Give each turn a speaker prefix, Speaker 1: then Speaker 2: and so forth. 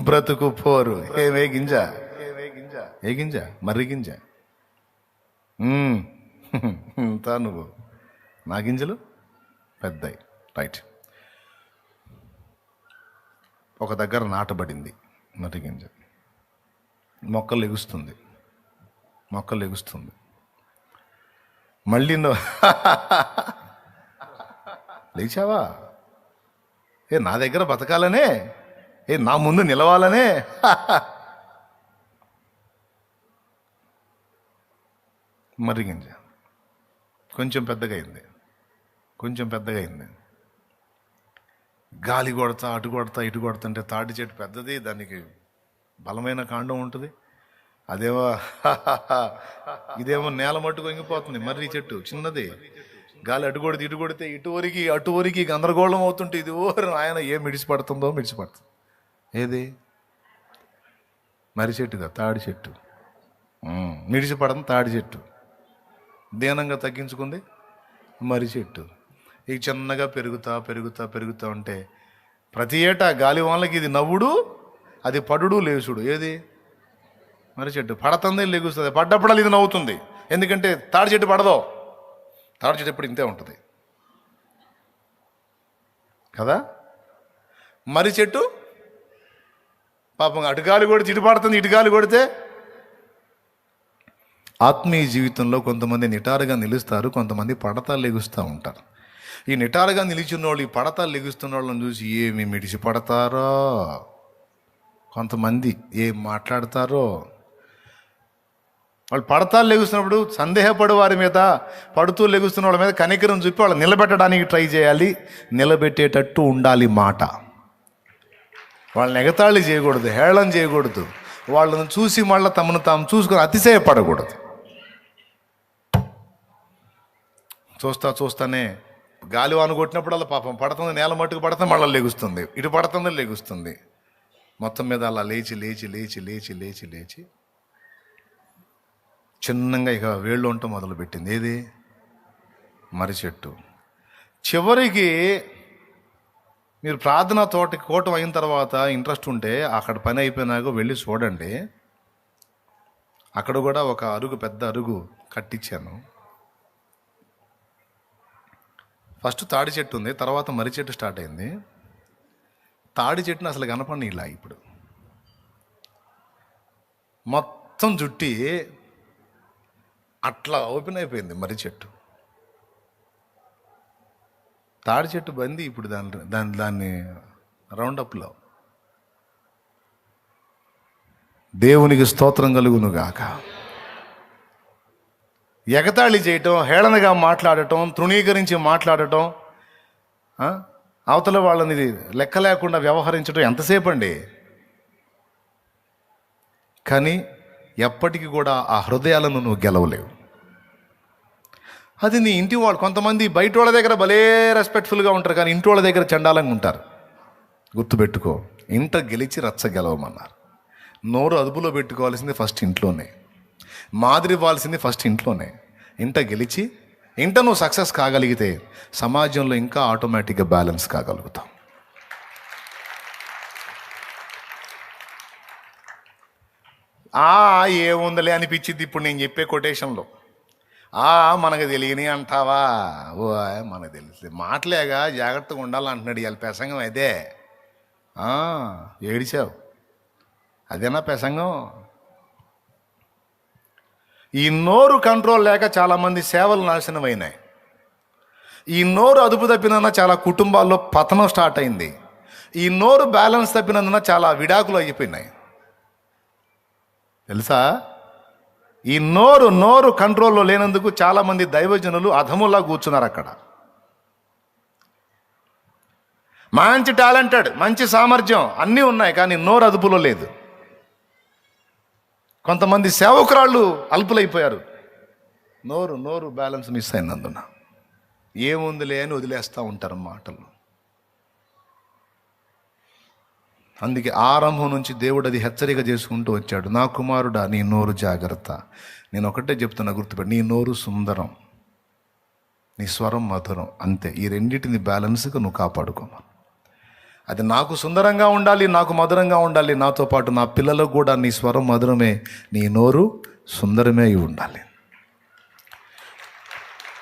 Speaker 1: బ్రతుకు పోరు. ఏమే గింజ? ఏ గింజ? మర్రి గింజ. తా నువ్వు. నా గింజలు? పెద్దయి. రైట్. ఒక దగ్గర నాటబడింది మర్రి గింజ. మొక్కలు ఎగుస్తుంది. మొక్కలు ఎగుస్తుంది. మళ్ళీ నువ్వు లేచావా? ఏ నా దగ్గర బతకాలనే? ఏ నా ముందు నిలవాలనే? మర్రి గింజ. కొంచెం పెద్దగా అయింది. కొంచెం పెద్దగా అయింది. గాలి కొడతా అటు కొడతా ఇటు కొడుతుంటే తాటి చెట్టు పెద్దది దానికి బలమైన కాండం ఉంటుంది. అదేమో ఇదేమో నేల మట్టుకు వంగిపోతుంది మర్రి చెట్టు చిన్నది. గాలి అటు కొడితే ఇటు కొడితే ఇటు వరకు అటు వరికి గందరగోళం అవుతుంటే ఇది ఓరు ఆయన ఏం మిడిసి మిడిచిపడుతుంది ఏది? మరి చెట్టుగా తాడి చెట్టు. ఉమ్, తాడి చెట్టు. దీనంగా తగ్గించుకుంది మర్రి చెట్టు. ఇక చిన్నగా పెరుగుతా పెరుగుతా పెరుగుతా ఉంటే ప్రతి ఏటా గాలి వాళ్ళకి ఇది నవ్వుడు అది పడుడు లేచుడు. ఏది? మరి చెట్టు. పడుతుంది లెగుస్తుంది. పడ్డప్పుడు ఇది నవ్వుతుంది. ఎందుకంటే తాడి చెట్టు పడదో. తాడి చెట్టు ఎప్పుడు ఇంతే ఉంటుంది. కదా? మరి చెట్టు పాపం అటుకాలు కొడితే ఇటుపడుతుంది పడుతుంది కొడితే. ఆత్మీయ జీవితంలో కొంతమంది నిటారుగా నిలుస్తారు కొంతమంది పడతాలు లెగుస్తూ ఉంటారు. ఈ నిటారుగా నిలిచిన వాళ్ళు ఈ పడతాలు లెగుస్తున్న వాళ్ళని చూసి ఏమి మిడిసి పడతారో? కొంతమంది ఏం మాట్లాడతారో? వాళ్ళు పడతాలు లెగుస్తున్నప్పుడు సందేహపడు వారి మీద పడుతూ లెగుస్తున్న వాళ్ళ మీద కనికరం చూపి వాళ్ళు నిలబెట్టడానికి ట్రై చేయాలి. నిలబెట్టేటట్టు ఉండాలి మాట. వాళ్ళని ఎగతాళి చేయకూడదు హేళన చేయకూడదు. వాళ్ళని చూసి మళ్ళీ తమను తాము చూసుకొని అతిశయపడకూడదు. చూస్తా చూస్తానే గాలి వాన కొట్టినప్పుడల్లా పాపం పడుతుంది నేల మట్టుకు పడుతుంది మళ్ళీ లెగుస్తుంది. ఇటు పడుతుంది లెగుస్తుంది. మొత్తం మీద అలా లేచి లేచి లేచి లేచి లేచి లేచి చిన్నగా ఇక వేళ్ళు ఉండటం మొదలుపెట్టింది. ఏది? మర్రి చెట్టు. చివరికి మీరు ప్రార్థన తోట కోటం అయిన తర్వాత ఇంట్రెస్ట్ ఉంటే అక్కడ పని అయిపోయినాక వెళ్ళి చూడండి. అక్కడ కూడా ఒక అరుగు పెద్ద అరుగు కట్టించాను ఫస్ట్ తాడి చెట్టు ఉంది తర్వాత మర్రి చెట్టు స్టార్ట్ అయింది. తాడి చెట్టుని అసలు కనపడి ఇలా ఇప్పుడు. మొత్తం జుట్టి అట్లా ఓపెన్ అయిపోయింది మర్రి చెట్టు. తాడి చెట్టు బంది ఇప్పుడు దాని దాని దాన్ని రౌండప్లో దేవునికి స్తోత్రం కలుగును గాక. ఎగతాళి చేయటం హేళనగా మాట్లాడటం తృణీకరించి మాట్లాడటం అవతల వాళ్ళని లెక్క లేకుండా వ్యవహరించడం ఎంతసేపు అండి కానీ ఎప్పటికీ కూడా ఆ హృదయాలను నువ్వు గెలవలేవు. అది నీ ఇంటి వాళ్ళు. కొంతమంది బయట వాళ్ళ దగ్గర భలే రెస్పెక్ట్ఫుల్గా ఉంటారు కానీ ఇంటి వాళ్ళ దగ్గర చండాలంగా ఉంటారు. గుర్తుపెట్టుకో ఇంట గెలిచి రచ్చ గెలవమన్నారు. నోరు అదుపులో పెట్టుకోవాల్సింది ఫస్ట్ ఇంట్లోనే. మాదిరి ఇవ్వాల్సింది ఫస్ట్ ఇంట్లోనే. ఇంట గెలిచి ఇంట నువ్వు సక్సెస్ కాగలిగితే సమాజంలో ఇంకా ఆటోమేటిక్గా బ్యాలెన్స్ కాగలుగుతాం ఆ ఏముందలే అనిపించింది ఇప్పుడు నేను చెప్పే కొటేషన్లో ఆ మనకు తెలియని అంటావా? ఓ మనకు తెలిసి మాటలేగా జాగ్రత్తగా ఉండాలంటున్నాడు ఇవాళ ప్రసంగం అదే ఏడిచావు? అదేనా ప్రసంగం? ఈ నోరు కంట్రోల్ లేక చాలామంది సేవలు నాశనం అయినాయి ఈ నోరు అదుపు తప్పినందున చాలా కుటుంబాల్లో పతనం స్టార్ట్ అయింది. ఈ నోరు బ్యాలెన్స్ తప్పినందున చాలా విడాకులు అయిపోయినాయి. తెలుసా? ఈ నోరు నోరు కంట్రోల్లో లేనందుకు చాలామంది దైవజనులు అధములా కూర్చున్నారు అక్కడ. మంచి టాలెంటెడ్ మంచి సామర్థ్యం అన్నీ ఉన్నాయి కానీ నోరు అదుపులో లేదు. కొంతమంది సేవకురాళ్ళు అల్పులైపోయారు. నోరు నోరు బ్యాలెన్స్ మిస్ అయినందున. ఏముందిలే అని వదిలేస్తూ ఉంటారు మాటలు. అందుకే ఆరంభం నుంచి దేవుడు అది హెచ్చరిక చేసుకుంటూ వచ్చాడు. నా కుమారుడా నీ నోరు జాగ్రత్త. నేను ఒకటే చెప్తున్నా గుర్తుపెట్టి. నీ నోరు సుందరం. నీ స్వరం మధురం. అంతే. ఈ రెండింటిని బ్యాలెన్స్గా నువ్వు కాపాడుకోమా అది నాకు సుందరంగా ఉండాలి నాకు మధురంగా ఉండాలి. నాతో పాటు నా పిల్లలకు కూడా నీ స్వరం మధురమే. నీ నోరు సుందరమే ఉండాలి.